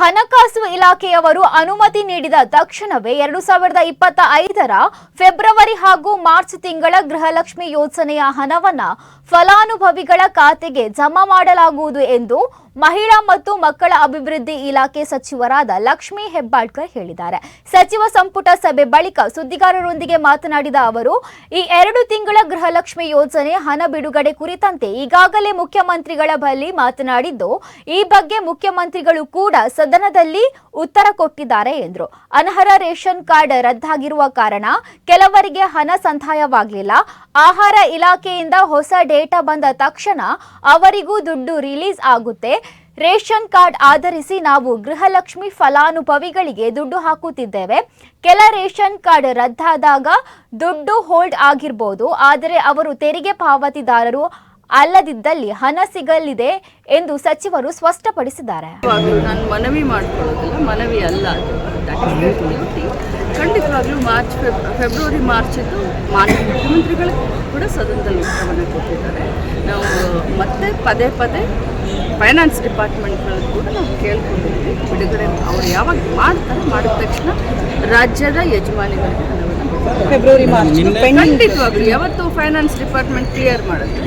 ಹಣಕಾಸು ಇಲಾಖೆಯವರು ಅನುಮತಿ ನೀಡಿದ ತಕ್ಷಣವೇ ಎರಡು ಸಾವಿರದ ಇಪ್ಪತ್ತ ಐದರ ಫೆಬ್ರವರಿ ಹಾಗೂ ಮಾರ್ಚ್ ತಿಂಗಳ ಗೃಹಲಕ್ಷ್ಮಿ ಯೋಜನೆಯ ಹಣವನ್ನು ಫಲಾನುಭವಿಗಳ ಖಾತೆಗೆ ಜಮಾ ಮಾಡಲಾಗುವುದು ಎಂದು ಮಹಿಳಾ ಮತ್ತು ಮಕ್ಕಳ ಅಭಿವೃದ್ಧಿ ಇಲಾಖೆ ಸಚಿವರಾದ ಲಕ್ಷ್ಮೀ ಹೆಬ್ಬಾಳ್ಕರ್ ಹೇಳಿದ್ದಾರೆ. ಸಚಿವ ಸಂಪುಟ ಸಭೆ ಬಳಿಕ ಸುದ್ದಿಗಾರರೊಂದಿಗೆ ಮಾತನಾಡಿದ ಅವರು, ಈ ಎರಡು ತಿಂಗಳ ಗೃಹಲಕ್ಷ್ಮಿ ಯೋಜನೆ ಹಣ ಬಿಡುಗಡೆ ಕುರಿತಂತೆ ಈಗಾಗಲೇ ಮುಖ್ಯಮಂತ್ರಿಗಳ ಬಳಿ ಮಾತನಾಡಿದ್ದು, ಈ ಬಗ್ಗೆ ಮುಖ್ಯಮಂತ್ರಿಗಳು ಕೂಡ ಸದನದಲ್ಲಿ ಉತ್ತರ ಕೊಟ್ಟಿದ್ದಾರೆ ಎಂದರು. ಅನರ್ಹ ರೇಷನ್ ಕಾರ್ಡ್ ರದ್ದಾಗಿರುವ ಕಾರಣ ಕೆಲವರಿಗೆ ಹಣ ಸಂದಾಯವಾಗಲಿಲ್ಲ. ಆಹಾರ ಇಲಾಖೆಯಿಂದ ಹೊಸ ಡೇಟಾ ಬಂದ ತಕ್ಷಣ ಅವರಿಗೂ ದುಡ್ಡು ರಿಲೀಸ್ ಆಗುತ್ತೆ. ರೇಷನ್ ಕಾರ್ಡ್ ಆಧರಿಸಿ ನಾವು ಗೃಹಲಕ್ಷ್ಮಿ ಫಲಾನುಭವಿಗಳಿಗೆ ದುಡ್ಡು ಹಾಕುತ್ತಿದ್ದೇವೆ. ಕೆಲ ರೇಷನ್ ಕಾರ್ಡ್ ರದ್ದಾದಾಗ ದುಡ್ಡು ಹೋಲ್ಡ್ ಆಗಿರ್ಬೋದು, ಆದರೆ ಅವರು ತೆರಿಗೆ ಪಾವತಿದಾರರು ಅಲ್ಲದಿದ್ದಲ್ಲಿ ಹಣ ಸಿಗಲಿದೆ ಎಂದು ಸಚಿವರು ಸ್ಪಷ್ಟಪಡಿಸಿದ್ದಾರೆ. ನಾನು ಮನವಿ ಮನವಿ ಅಲ್ಲ. ಖಂಡಿತವಾಗ್ಲೂ ಮಾರ್ಚ್ ಫೆಬ್ರವರಿ ಮಾರ್ಚಿದ್ದು ಮಾನ್ಯ ಮುಖ್ಯಮಂತ್ರಿಗಳು ಕೂಡ ಸದನದಲ್ಲಿ ಉತ್ತರವನ್ನು ಕೊಟ್ಟಿದ್ದಾರೆ. ನಾವು ಮತ್ತೆ ಪದೇ ಪದೇ ಫೈನಾನ್ಸ್ ಡಿಪಾರ್ಟ್ಮೆಂಟ್ಗಳಲ್ಲಿ ಕೂಡ ನಾವು ಕೇಳ್ಕೊಂಡಿದ್ವಿ. ಬಿಡುಗಡೆ ಅವ್ರು ಯಾವಾಗ ಮಾಡ್ತಾರೆ ಮಾಡಿದ ತಕ್ಷಣ ರಾಜ್ಯದ ಯಜಮಾನಿಗಳಿಗೆ ಹಣವನ್ನು ಫೆಬ್ರವರಿ ಮಾರ್ಚ್ ಖಂಡಿತವಾಗ್ಲೂ ಯಾವತ್ತು ಫೈನಾನ್ಸ್ ಡಿಪಾರ್ಟ್ಮೆಂಟ್ ಕ್ಲಿಯರ್ ಮಾಡುತ್ತೆ